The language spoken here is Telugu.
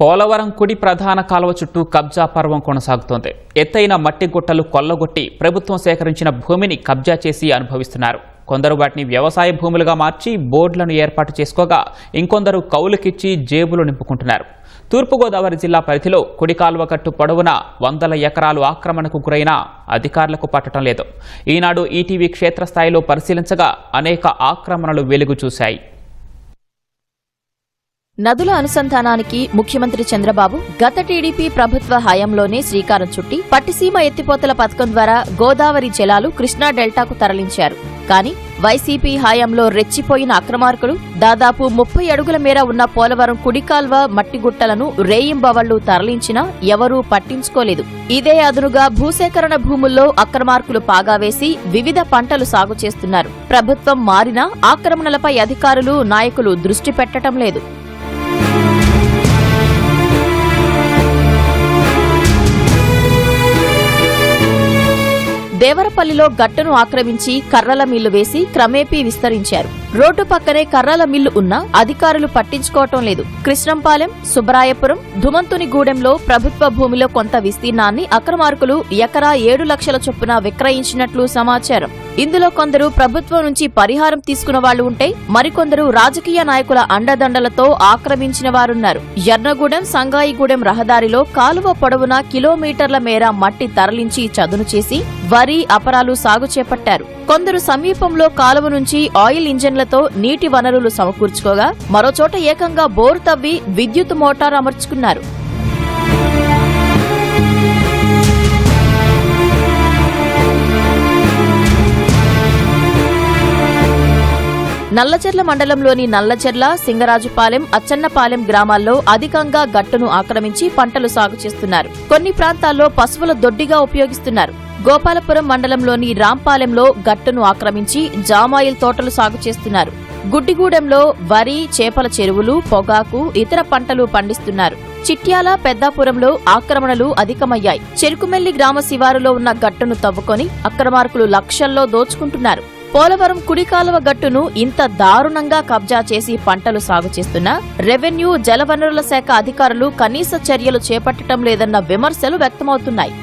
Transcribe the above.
పోలవరం కుడి ప్రధాన కాలువ చుట్టూ కబ్జా పర్వం కొనసాగుతోంది. ఎత్తైన మట్టి గుట్టలు కొల్లగొట్టి ప్రభుత్వం సేకరించిన భూమిని కబ్జా చేసి అనుభవిస్తున్నారు. కొందరు వాటిని వ్యవసాయ భూములుగా మార్చి బోర్డులను ఏర్పాటు చేసుకోగా ఇంకొందరు కౌలుకిచ్చి జేబులు నింపుకుంటున్నారు. తూర్పుగోదావరి జిల్లా పరిధిలో కుడి కాలువ కట్టు పొడవున వందల ఎకరాలు ఆక్రమణకు గురైనా అధికారులకు పట్టడం లేదు. ఈనాడు ఈటీవీ క్షేత్రస్థాయిలో పరిశీలించగా అనేక ఆక్రమణలు వెలుగు చూశాయి నదుల అనుసంధానానికి ముఖ్యమంత్రి చంద్రబాబు గత టీడీపీ ప్రభుత్వ హయాంలోనే శ్రీకారం చుట్టి పట్టిసీమ ఎత్తిపోతల పథకం ద్వారా గోదావరి జలాలు కృష్ణా డెల్టాకు తరలించారు. కానీ వైసీపీ హయాంలో రెచ్చిపోయిన అక్రమార్కులు దాదాపు ముప్పై అడుగుల మేర ఉన్న పోలవరం కుడికాల్వ మట్టిగుట్టలను రేయింబవళ్ళు తరలించినా ఎవరూ పట్టించుకోలేదు. ఇదే అదునుగా భూసేకరణ భూముల్లో అక్రమార్కులు పాగా వేసి వివిధ పంటలు సాగు చేస్తున్నారు ప్రభుత్వం మారినా ఆక్రమణలపై అధికారులు నాయకులు దృష్టి పెట్టడం లేదు. దేవరపల్లిలో గట్టును ఆక్రమించి కర్రల మిల్లు వేసి క్రమేపీ విస్తరించారు. రోడ్డు పక్కనే కర్రల మిల్లు ఉన్నా అధికారులు పట్టించుకోవటం లేదు. కృష్ణంపాలెం సుబ్రాయపురం ధుమంతునిగూడెంలో ప్రభుత్వ భూమిలో కొంత విస్తీర్ణాన్ని అక్రమార్కులు ఎకరా ఏడు లక్షల చొప్పున విక్రయించినట్లు సమాచారం. ఇందులో కొందరు ప్రభుత్వం నుంచి పరిహారం తీసుకున్న వాళ్ళు ఉంటే మరికొందరు రాజకీయ నాయకుల అండదండలతో ఆక్రమించిన వారున్నారు. ఎర్నగూడెం సంగాయిగూడెం రహదారిలో కాలువ పొడవునా కిలోమీటర్ల మేర మట్టి తరలించి చదును చేసి వరి అపరాలు సాగు చేపట్టారు. కొందరు సమీపంలో కాలువ నుంచి ఆయిల్ ఇంజన్లతో నీటి వనరులు సమకూర్చుకోగా మరోచోట ఏకంగా బోరు తవ్వి విద్యుత్ మోటార్ అమర్చుకున్నారు. నల్లచెర్ల మండలంలోని నల్లచెర్ల సింగరాజుపాలెం అచ్చన్నపాలెం గ్రామాల్లో అధికంగా గట్టును ఆక్రమించి పంటలు సాగు చేస్తున్నారు. కొన్ని ప్రాంతాల్లో పశువుల దొడ్డిగా ఉపయోగిస్తున్నారు. గోపాలపురం మండలంలోని రాంపాలెంలో గట్టును ఆక్రమించి జామాయిల్ తోటలు సాగు చేస్తున్నారు. గుడ్డిగూడెంలో వరి చేపల చెరువులు పొగాకు ఇతర పంటలు పండిస్తున్నారు. చిట్యాల పెద్దాపురంలో ఆక్రమణలు అధికమయ్యాయి. చెరుకుమెల్లి గ్రామ శివారులో ఉన్న గట్టును తవ్వుకొని అక్రమార్కులు లక్షల్లో దోచుకుంటున్నారు. పోలవరం కుడికాలువ గట్టును ఇంత దారుణంగా కబ్జా చేసి పంటలు సాగు చేస్తున్న రెవెన్యూ జలవనరుల శాఖ అధికారులు కనీస చర్యలు చేపట్టడం లేదన్న విమర్శలు వ్యక్తమవుతున్నాయి.